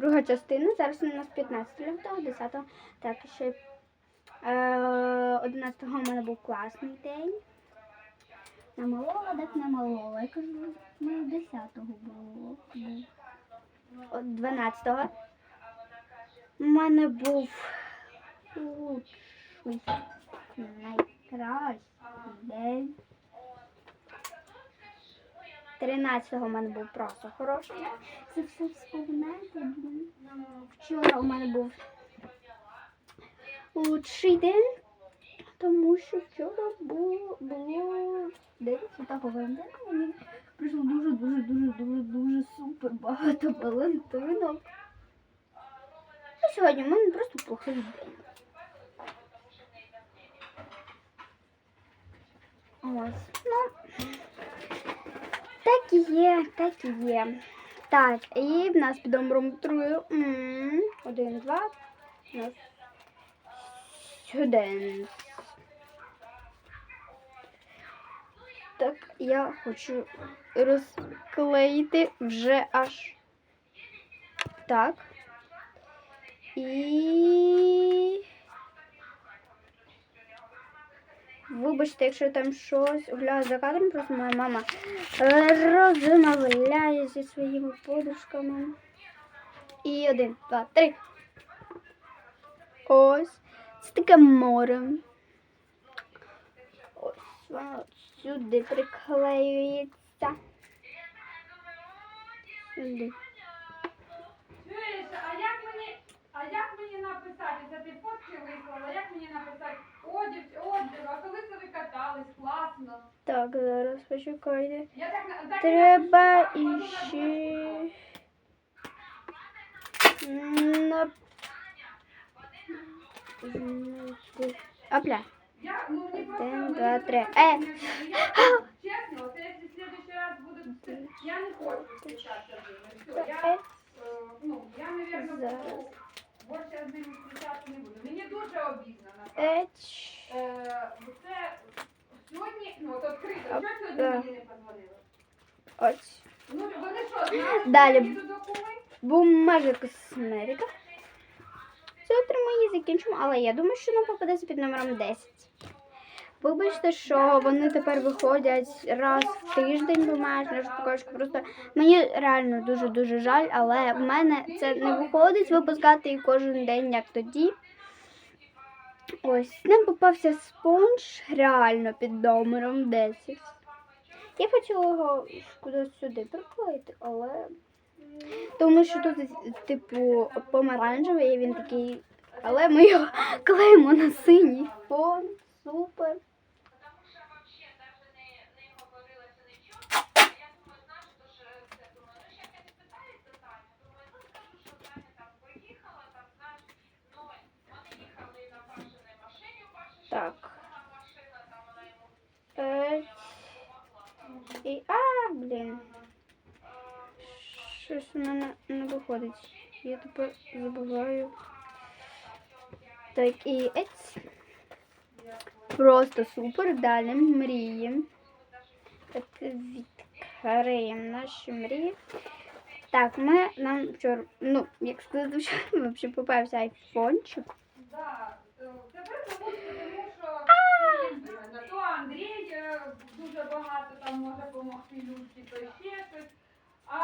друга частина. Зараз у нас 15 лютого, 10 так ще е, 11-го у мене був класний день. Намалова, так намалова. Я кажу, ми 10-го було. був. От 12-го. У мене був лучший, найкращий день. 13-го у мене був просто хороший. Це все вспоминати. Вчора у мене був лучший день, тому що вчора було, було день Святого Мені прийшло дуже, дуже, дуже, дуже, супер багато Валентинок. А сьогодні у мене просто плохий день. Ось. Ну, так і є, так і є. Так, і в нас під номером 3. Один, два. У нас сюди. Так, я хочу розклеїти вже аж так. І. Вибачте, якщо там щось гуляю за кадром, просто моя мама е, розмовляє зі своїми подушками. І один, два, три. Ось. Це таке море. Ось воно сюди приклеюється. Сюди. Чуєш, а як мені, а як мені написати? Це ти фотки вислала, як мені написати одяг, отзив, а коли це ви катались, класно. Так, зараз почекайте. Я так, так Треба а іще. На... Опля. Я, ну, просто, Один, два, три. Е. Чесно, це якщо в следующий раз буду, я не хочу ними. Все, я, Е, е, ну, я, наверное, Зараз. Буду, я з ним зустрічатися не буду. Мені дуже обідно на це. Е, Це сьогодні, ну, от відкрито, що сьогодні мені не подзвонили? Ось. Ну, вони що, знають, Далі. що я їду до куми? Бумажа косметика. Це три закінчимо, але я думаю, що нам попадеться під номером 10. Вибачте, що вони тепер виходять раз в тиждень бо бумажна розпаковочка. Просто мені реально дуже-дуже жаль, але в мене це не виходить випускати їх кожен день, як тоді. Ось, нам попався спонж реально під номером 10. Я хотіла його кудись сюди приклеїти, але тому що тут, типу, помаранчевий, і він такий. Але ми його клеїмо на синій фон. Супер. Так. Е, І, а, блін. Щось у мене не виходить. Я тепер забуваю. Так, і ець. Просто супер. Далі мрії. Так, відкриємо наші мрії. Так, ми нам вчора, ну, як сказати, вчора взагалі попався айфончик. Е, дуже багато там може допомогти Люсі, то ще щось. А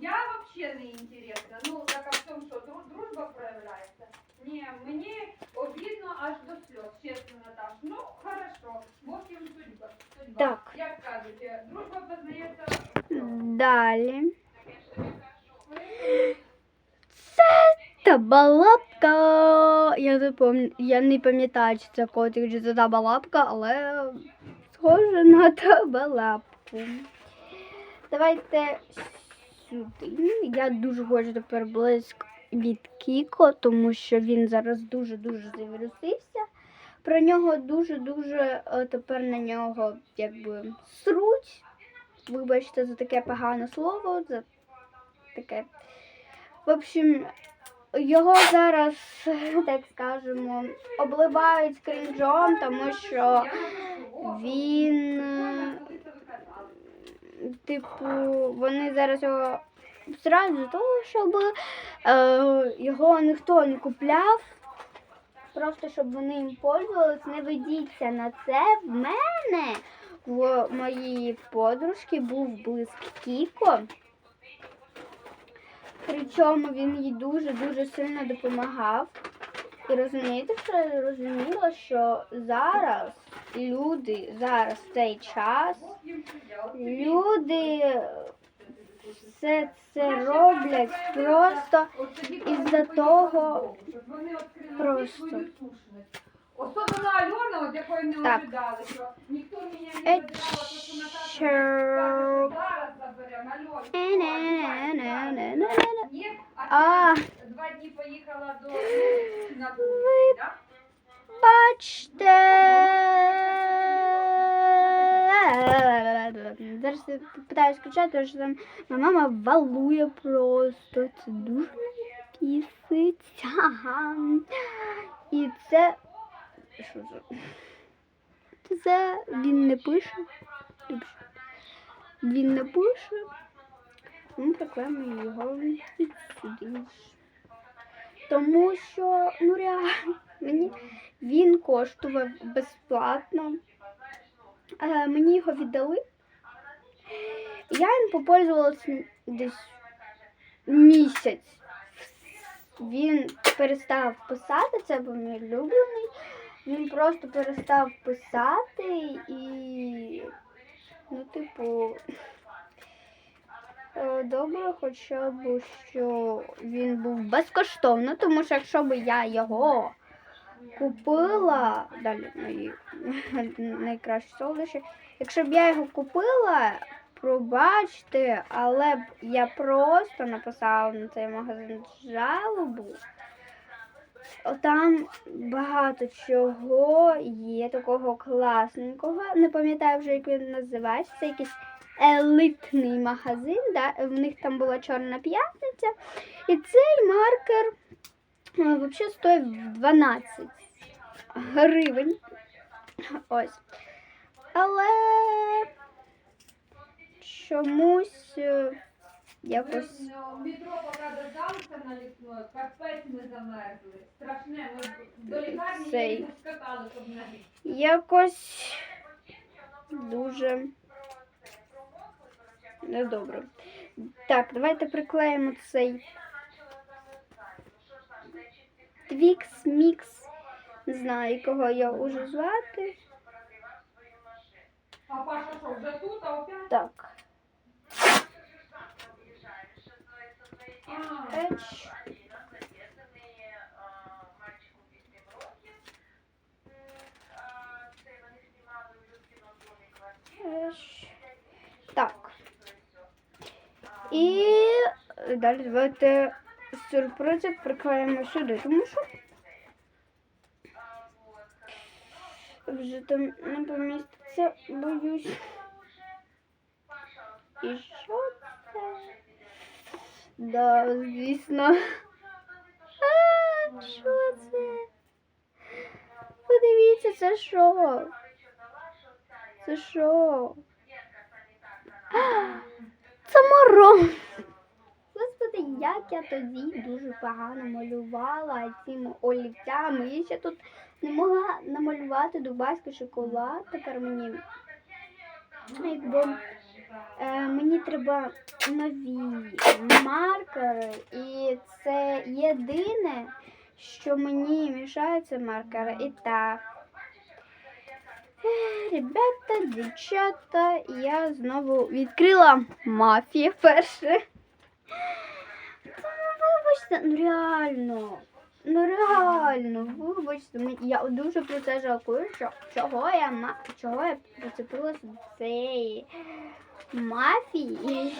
я взагалі не інтересна. Ну, така в тому, що дру- дружба проявляється. Ні, мені обідно аж до сльоз, чесно, Наташ. Ну, хорошо, Бог їм судьба. судьба. Так. Як кажуть, е, дружба познається. Далі. Це табалапка. Я не пам'ятаю, чи це котик, чи це табалапка, але схоже на табалапку. Давайте сюди. Я дуже хочу тепер близько від Кіко, тому що він зараз дуже-дуже завірусився. Про нього дуже-дуже е, тепер на нього якби сруть. Вибачте за таке погане слово, за таке. В общем, його зараз, так скажемо, обливають крінжом, тому що він, типу, вони зараз його зразу того, щоб Е, його ніхто не купляв. Просто щоб вони їм пользувались, не ведіться на це. В мене в моїй подружки був блиск Кіко. Причому він їй дуже-дуже сильно допомагав. І розумієте, що я розуміла, що зараз люди, зараз цей час, люди все це роблять просто із-за того, просто. Особливо Альона, от якої не Так. ожидали, що ніхто мені Е, не ожидала, то що Наташа Чер- зараз заберемо, Альон. Ні, а А. ти два дні поїхала до на так? Бачте. Зараз я питаю скачати, тому що там моя мама валує просто. Це дуже. Ага. І це. Що це? Це він не пише. Він не пише. Ми приклеїмо його сюди. Тому що, ну реально, мені він коштував безплатно. Е, мені його віддали. Я їм попользувалася десь місяць. Він перестав писати, це був мій улюблений. Він просто перестав писати і, ну, типу, е, добре, хоча б що він був безкоштовно, тому що якщо б я його купила, далі мої найкращі солодощі, якщо б я його купила, пробачте, але б я просто написала на цей магазин жалобу. Там багато чого є такого класненького. Не пам'ятаю вже, як він називається. Це якийсь елитний магазин. Да? В них там була чорна п'ятниця. І цей маркер е, взагалі стоїть 12 гривень. Ось. Але чомусь е, якось. Дождалися на лісної, капець ми замерзли. Страшне, ми до лікарні Цей. не скакали, щоб гріти. якось дуже недобре. Так, давайте приклеїмо цей Твікс Мікс. Не знаю, кого я уже звати. А Паша що, вже тут, а опять? Так. А, Еч. Еч. Так. І далі давайте сюрпризик приклеїмо сюди, тому що вже там не поміститься, боюсь. І що це? Да, звісно. А, що це? Подивіться, це що? Це що? Це мороз. Господи, як я тоді дуже погано малювала цими олівцями. Я ще тут не могла намалювати дубайський шоколад. Тепер мені якби мені треба нові маркери, і це єдине, що мені це маркери. І так. Е, Ребята, дівчата, я знову відкрила мафія перше. Вибачте, ну реально. Ну реально, вибачте, я дуже про це жалкую, що чого я чого я прицепилася до цієї мафії.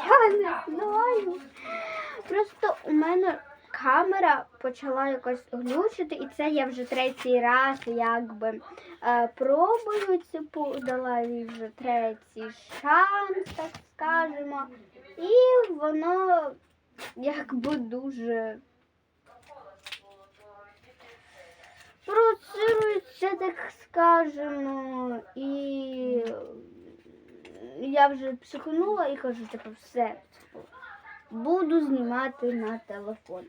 Я не знаю. Просто у мене камера почала якось глючити, і це я вже третій раз якби е, пробую цю дала їй вже третій шанс, так скажемо. І воно якби дуже процесується, так скажемо. І я вже психанула і кажу, типу, все, буду знімати на телефон.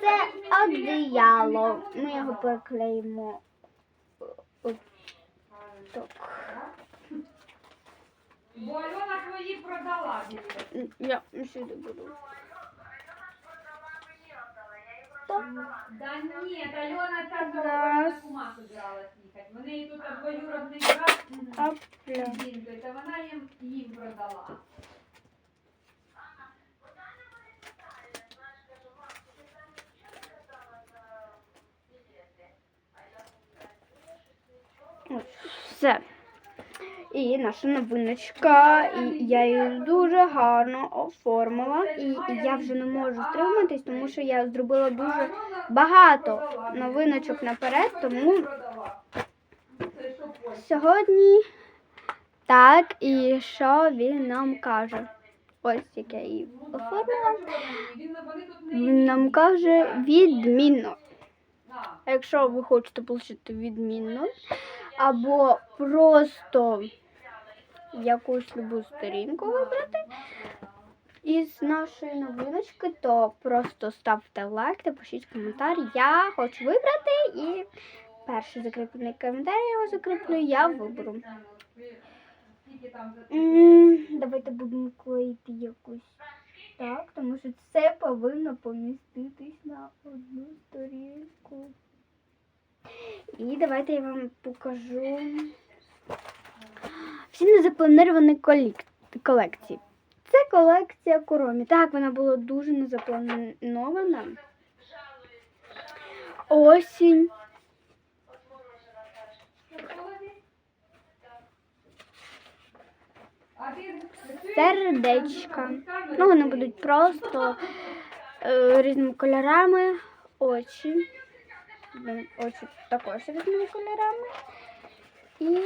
це одіяло. Ми його приклеїмо. Так. Бо Альона твої продала. Я сюди буду. Да ця Зараз. з ума собиралась їхати. Вони їй тут двоюродний брат Опля. та вона їм, їм продала. Все. І наша новиночка, і я її дуже гарно оформила. І я вже не можу стриматись, тому що я зробила дуже багато новиночок наперед, тому? Сьогодні так, і що він нам каже? Ось як я її оформила. Він- нам каже відмінно. Якщо ви хочете отримати відмінно, або просто якусь любу сторінку вибрати із нашої новиночки, то просто ставте лайк та пишіть коментар. Я хочу вибрати і перший закріплений коментар я його закріплю, я виберу. Давайте будемо клеїти якусь так, тому що це повинно поміститись на одну сторінку. І давайте я вам покажу всі незаплановані колекції. Це колекція Куромі. Так, вона була дуже незапланована. Осінь. А ти Сердечка. Ну, вони будуть просто е, різними кольорами. Очі. Очі також різними кольорами. І,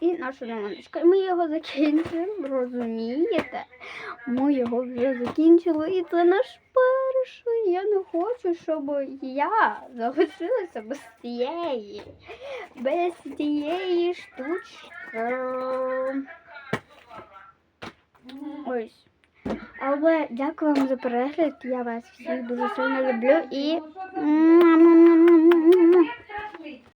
і наша новиночка. І Ми його закінчимо, розумієте? Ми його вже закінчили, і це наш перший. Я не хочу, щоб я залишилася без цієї, без цієї штучки. Ось. Але дякую вам за перегляд. Я вас всіх дуже сильно люблю і.